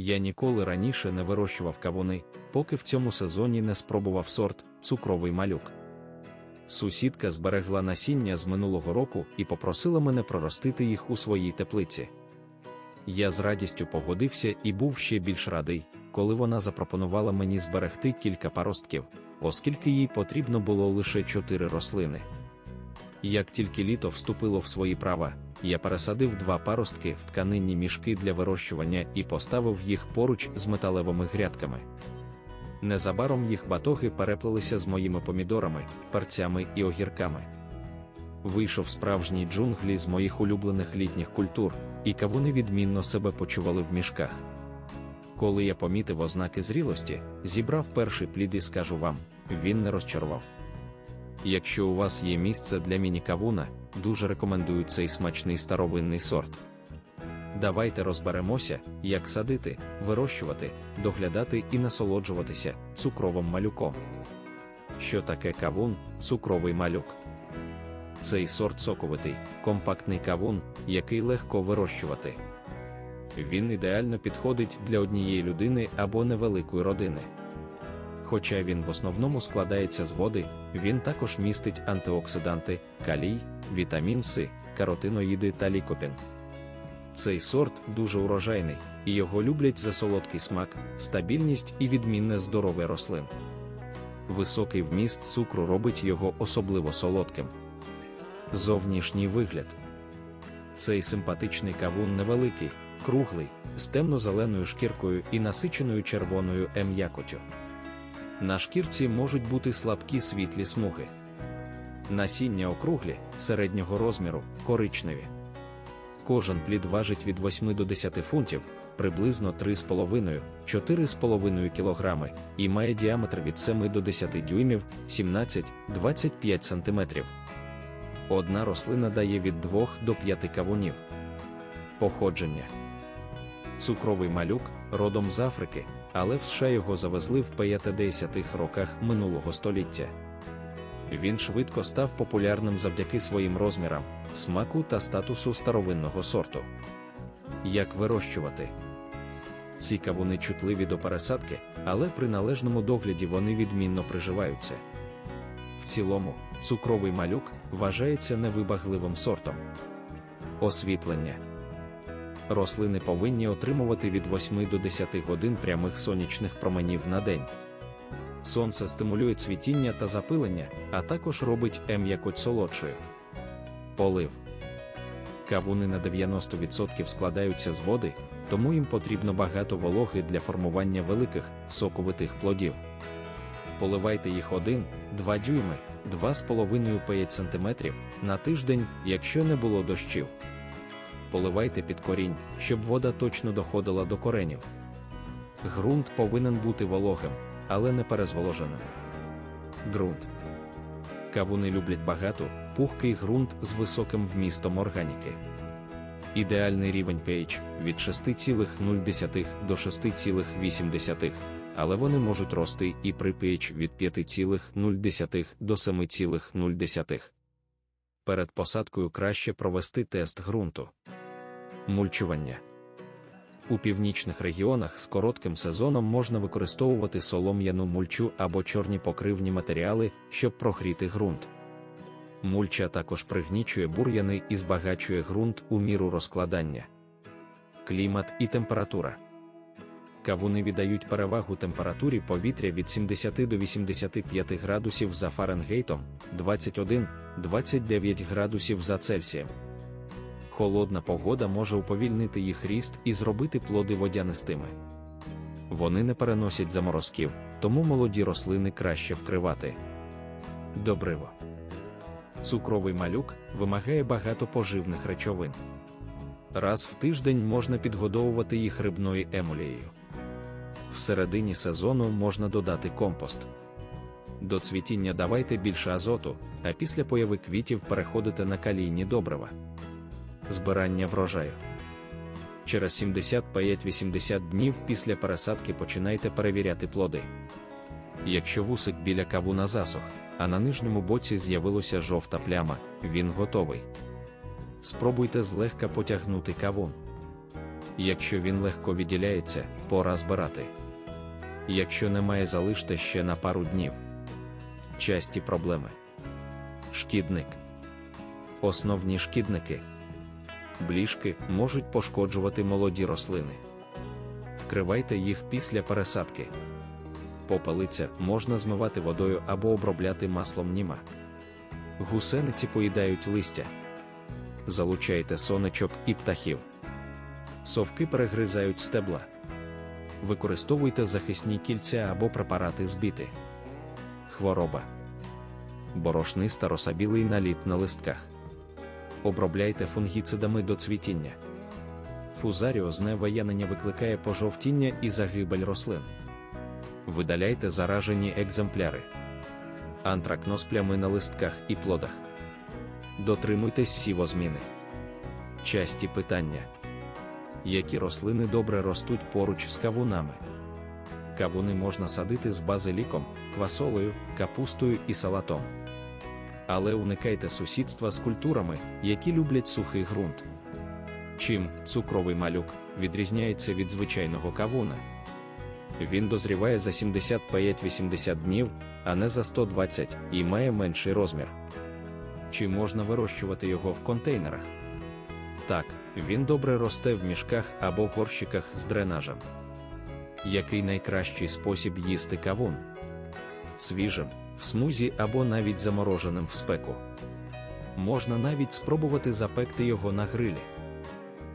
Я ніколи раніше не вирощував кавуни, поки в цьому сезоні не спробував сорт цукровий малюк. Сусідка зберегла насіння з минулого року і попросила мене проростити їх у своїй теплиці. Я з радістю погодився і був ще більш радий, коли вона запропонувала мені зберегти кілька паростків, оскільки їй потрібно було лише чотири рослини. Як тільки літо вступило в свої права, я пересадив два паростки в тканинні мішки для вирощування і поставив їх поруч з металевими грядками. Незабаром їх батоги переплелися з моїми помідорами, перцями і огірками. Вийшов справжній джунглі з моїх улюблених літніх культур, і кавуни відмінно себе почували в мішках. Коли я помітив ознаки зрілості, зібрав перший плід і скажу вам, він не розчарував. Якщо у вас є місце для міні-кавуна, дуже рекомендую цей смачний старовинний сорт. Давайте розберемося, як садити, вирощувати, доглядати і насолоджуватися цукровим малюком. Що таке кавун, цукровий малюк? Цей сорт соковитий, компактний кавун, який легко вирощувати. Він ідеально підходить для однієї людини або невеликої родини. Хоча він в основному складається з води, він також містить антиоксиданти, калій, вітамін С, каротиноїди та лікопін. Цей сорт дуже урожайний, і його люблять за солодкий смак, стабільність і відмінне здоров'я рослин. Високий вміст цукру робить його особливо солодким. Зовнішній вигляд. Цей симпатичний кавун невеликий, круглий, з темно-зеленою шкіркою і насиченою червоною ем'якотю. На шкірці можуть бути слабкі світлі смуги. Насіння округлі, середнього розміру, коричневі. Кожен плід важить від 8 до 10 фунтів, приблизно 3,5-4,5 кг, і має діаметр від 7 до 10 дюймів 17-25 см. Одна рослина дає від 2 до 5 кавунів. Походження. Цукровий малюк родом з Африки, але в США його завезли в 50-х роках минулого століття. Він швидко став популярним завдяки своїм розмірам, смаку та статусу старовинного сорту. Як вирощувати? Ці кавуни чутливі до пересадки, але при належному догляді вони відмінно приживаються. В цілому, цукровий малюк вважається невибагливим сортом. Освітлення. Рослини повинні отримувати від 8 до 10 годин прямих сонячних променів на день. Сонце стимулює цвітіння та запилення, а також робить ем'якоть солодшою. Полив. Кавуни на 90% складаються з води, тому їм потрібно багато вологи для формування великих, соковитих плодів. Поливайте їх 1-2 дюйми, 2,5-5 см на тиждень, якщо не було дощів. Поливайте під корінь, щоб вода точно доходила до коренів. Ґрунт повинен бути вологим, але не перезволоженим. Ґрунт. Кавуни люблять багато, пухкий ґрунт з високим вмістом органіки. Ідеальний рівень pH від 6,0 до 6,8, але вони можуть рости і при pH від 5,0 до 7,0. Перед посадкою краще провести тест ґрунту. Мульчування. У північних регіонах з коротким сезоном можна використовувати солом'яну мульчу або чорні покривні матеріали, щоб прогріти ґрунт. Мульча також пригнічує бур'яни і збагачує ґрунт у міру розкладання. Клімат і температура. Кавуни віддають перевагу температурі повітря від 70 до 85 градусів за Фаренгейтом, 21-29 градусів за Цельсієм. Холодна погода може уповільнити їх ріст і зробити плоди водянистими. Вони не переносять заморозків, тому молоді рослини краще вкривати. Добриво. Цукровий малюк вимагає багато поживних речовин. Раз в тиждень можна підгодовувати їх рибною емулією. В середині сезону можна додати компост. До цвітіння давайте більше азоту, а після появи квітів переходите на калійні добрива. Збирання врожаю. Через 75-80 днів після пересадки починайте перевіряти плоди. Якщо вусик біля кавуна засох, а на нижньому боці з'явилася жовта пляма, він готовий. Спробуйте злегка потягнути кавун. Якщо він легко відділяється, пора збирати. Якщо немає, залиште ще на пару днів. Часті проблеми. Шкідник. Основні шкідники. Бліжки можуть пошкоджувати молоді рослини. Вкривайте їх після пересадки. Попелиця можна змивати водою або обробляти маслом німа. Гусениці поїдають листя. Залучайте сонечок і птахів. Совки перегризають стебла. Використовуйте захисні кільця або препарати збіти. Хвороба. Борошниста росабілий наліт на листках. Обробляйте фунгіцидами до цвітіння. Фузаріозне виянення викликає пожовтіння і загибель рослин. Видаляйте заражені екземпляри. Антракноз плями на листках і плодах. Дотримуйтесь сівозміни. Часті питання. Які рослини добре ростуть поруч з кавунами? Кавуни можна садити з базиліком, квасолею, капустою і салатом. Але уникайте сусідства з культурами, які люблять сухий ґрунт. Чим цукровий малюк відрізняється від звичайного кавуна? Він дозріває за 75-80 днів, а не за 120 і має менший розмір. Чи можна вирощувати його в контейнерах? Так, він добре росте в мішках або горщиках з дренажем. Який найкращий спосіб їсти кавун? Свіжим, в смузі або навіть замороженим в спеку. Можна навіть спробувати запекти його на грилі.